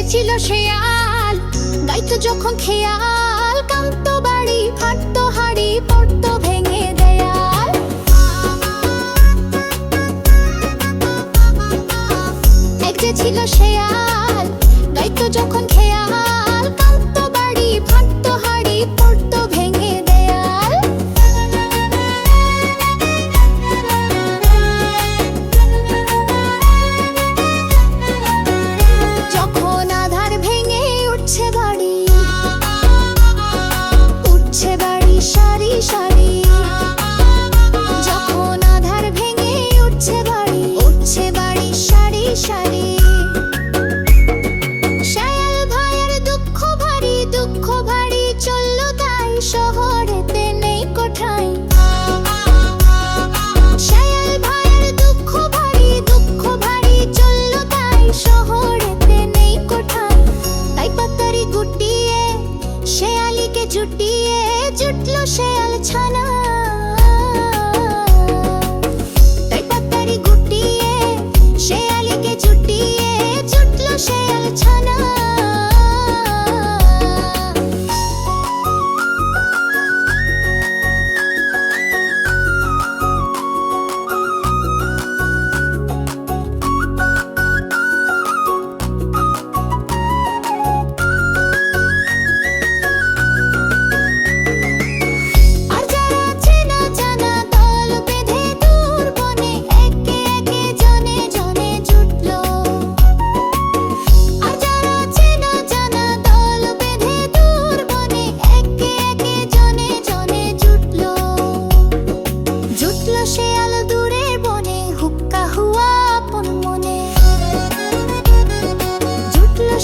শেয়াল। গাইতো যখন খেয়াল কান্ত বাড়ি, ফাটতো হাড়ি, পড়তো ভেঙে দেয়াল। ছিল শেয়াল, গাইতো যখন খেয়াল কান্ত বাড়ি সারি সারি। শায়াল জুটলো শেয়াল ছানা।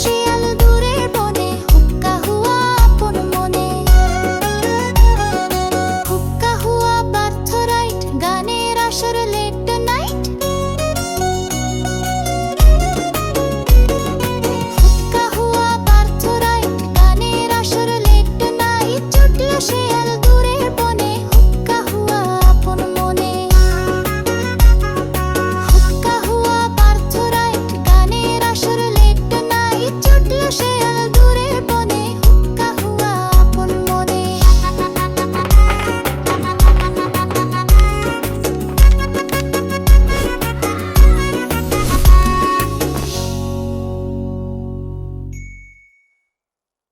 you